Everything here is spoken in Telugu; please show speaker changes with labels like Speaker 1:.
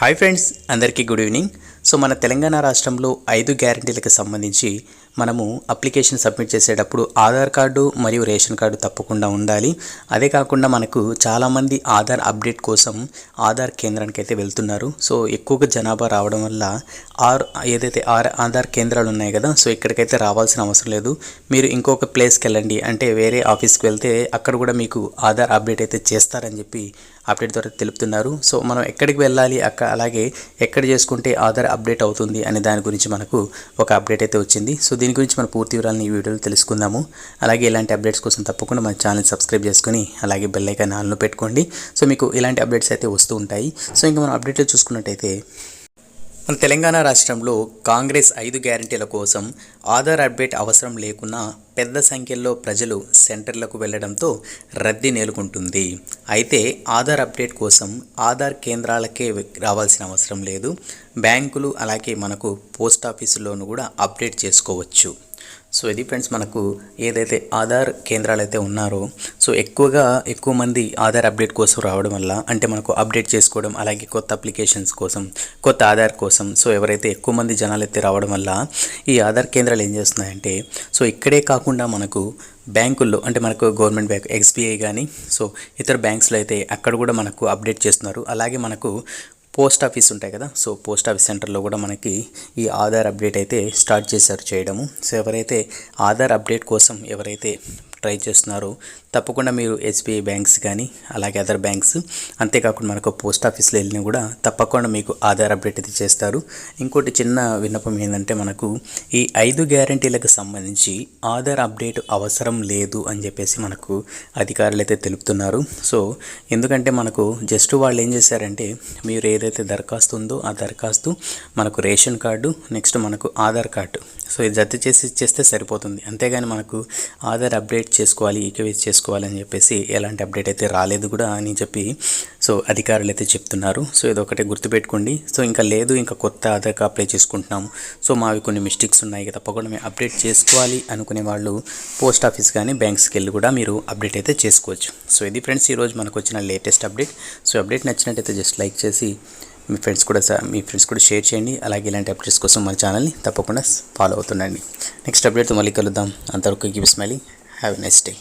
Speaker 1: హాయ్ ఫ్రెండ్స్ అందరికీ గుడ్ ఈవినింగ్ సో మన తెలంగాణ రాష్ట్రంలో ఐదు గ్యారంటీలకు సంబంధించి మనము అప్లికేషన్ సబ్మిట్ చేసేటప్పుడు ఆధార్ కార్డు మరియు రేషన్ కార్డు తప్పకుండా ఉండాలి. అదే కాకుండా మనకు చాలామంది ఆధార్ అప్డేట్ కోసం ఆధార్ కేంద్రానికి అయితే వెళ్తున్నారు. సో ఎక్కువగా జనాభా రావడం వల్ల ఆర్ ఏదైతే ఆర్ ఆధార్ కేంద్రాలు ఉన్నాయి కదా సో ఇక్కడికైతే రావాల్సిన అవసరం లేదు. మీరు ఇంకొక ప్లేస్కి వెళ్ళండి. అంటే వేరే ఆఫీస్కి వెళ్తే అక్కడ కూడా మీకు ఆధార్ అప్డేట్ అయితే చేస్తారని చెప్పి అప్డేట్ ద్వారా తెలుపుతున్నారు. సో మనం ఎక్కడికి వెళ్ళాలి అక్క? అలాగే ఎక్కడ చేసుకుంటే ఆధార్ అప్డేట్ అవుతుంది అనే దాని గురించి మనకు ఒక అప్డేట్ అయితే వచ్చింది. సో దీని గురించి మన పూర్తి వివరాలను ఈ వీడియోలో తెలుసుకుందాము. అలాగే ఇలాంటి అప్డేట్స్ కోసం తప్పకుండా మన ఛానల్ సబ్స్క్రైబ్ చేసుకొని అలాగే బెల్ ఐకాన్ ఆన్లో పెట్టుకోండి. సో మీకు ఇలాంటి అప్డేట్స్ అయితే వస్తూ ఉంటాయి. సో ఇంకా మనం అప్డేట్లో చూసుకున్నట్టయితే మన తెలంగాణ రాష్ట్రంలో కాంగ్రెస్ ఐదు గ్యారంటీల కోసం ఆధార్ అప్డేట్ అవసరం లేకున్నా పెద్ద సంఖ్యలో ప్రజలు సెంటర్లకు వెళ్ళడంతో రద్దీ నెలకొంటుంది. అయితే ఆధార్ అప్డేట్ కోసం ఆధార్ కేంద్రాలకే రావాల్సిన అవసరం లేదు. బ్యాంకులు అలాగే మనకు పోస్ట్ ఆఫీసులోనూ కూడా అప్డేట్ చేసుకోవచ్చు. సో ఇది ఫ్రెండ్స్ మనకు ఏదైతే ఆధార్ కేంద్రాలు అయితే ఉన్నారో సో ఎక్కువగా ఎక్కువ మంది ఆధార్ అప్డేట్ కోసం రావడం వల్ల అంటే మనకు అప్డేట్ చేసుకోవడం అలాగే కొత్త అప్లికేషన్స్ కోసం కొత్త ఆధార్ కోసం సో ఎవరైతే ఎక్కువ మంది జనాలు అయితే రావడం వల్ల ఈ ఆధార్ కేంద్రాలు ఏం చేస్తున్నాయంటే సో ఇక్కడే కాకుండా మనకు బ్యాంకుల్లో అంటే మనకు గవర్నమెంట్ బ్యాంక్ ఎస్బీఐ కానీ సో ఇతర బ్యాంక్స్లో అయితే అక్కడ కూడా మనకు అప్డేట్ చేస్తున్నారు. అలాగే మనకు పోస్ట్ ఆఫీస్ ఉంటాయి కదా. సో పోస్ట్ ఆఫీస్ సెంటర్లో కూడా మనకి ఈ ఆధార్ అప్డేట్ అయితే స్టార్ట్ చేశారు చేయడము. సో ఎవరైతే ఆధార్ అప్డేట్ కోసం ఎవరైతే ట్రై చేస్తున్నారో. తప్పకుండా మీరు ఎస్బీఐ బ్యాంక్స్ కానీ అలాగే అదర్ బ్యాంక్స్ అంతేకాకుండా మనకు పోస్ట్ ఆఫీస్లో వెళ్ళినా కూడా తప్పకుండా మీకు ఆధార్ అప్డేట్ అయితే చేస్తారు. ఇంకోటి చిన్న విన్నపం ఏంటంటే మనకు ఈ ఐదు గ్యారంటీలకు సంబంధించి ఆధార్ అప్డేట్ అవసరం లేదు అని చెప్పేసి మనకు అధికారులు అయితే తెలుపుతున్నారు. సో ఎందుకంటే మనకు జస్ట్ వాళ్ళు ఏం చేశారంటే మీరు ఏదైతే దరఖాస్తు ఉందో ఆ దరఖాస్తు మనకు రేషన్ కార్డు నెక్స్ట్ మనకు ఆధార్ కార్డు. సో ఇది జత చేసి ఇచ్చేస్తే సరిపోతుంది. అంతేగాని మనకు ఆధార్ అప్డేట్ చేసుకోవాలి ఈకేవైస్ చేసుకోవాలని చెప్పేసి ఎలాంటి అప్డేట్ అయితే రాలేదు కూడా అని చెప్పి సో అధికారులు అయితే చెప్తున్నారు. సో ఇది ఒకటే గుర్తుపెట్టుకోండి. సో ఇంకా లేదు ఇంకా కొత్త ఆధార్ అప్లై చేసుకుంటున్నాము సో మావి కొన్ని మిస్టేక్స్ ఉన్నాయి తప్పకుండా మేము అప్డేట్ చేసుకోవాలి అనుకునే వాళ్ళు పోస్ట్ ఆఫీస్ కానీ బ్యాంక్స్కి వెళ్ళి కూడా మీరు అప్డేట్ అయితే చేసుకోవచ్చు. సో ఇది ఫ్రెండ్స్ ఈరోజు మనకు వచ్చిన లేటెస్ట్ అప్డేట్. సో అప్డేట్ నచ్చినట్టయితే జస్ట్ లైక్ చేసి మీ ఫ్రెండ్స్ కూడా మీ ఫ్రెండ్స్ కూడా షేర్ చేయండి. అలాగే ఇలాంటి అప్డేట్స్ కోసం మన ఛానల్ని తప్పకుండా ఫాలో అవుతుండండి. నెక్స్ట్ అప్డేట్తో మళ్ళీ కలుద్దాం. అంతవరకు give smiling have a next day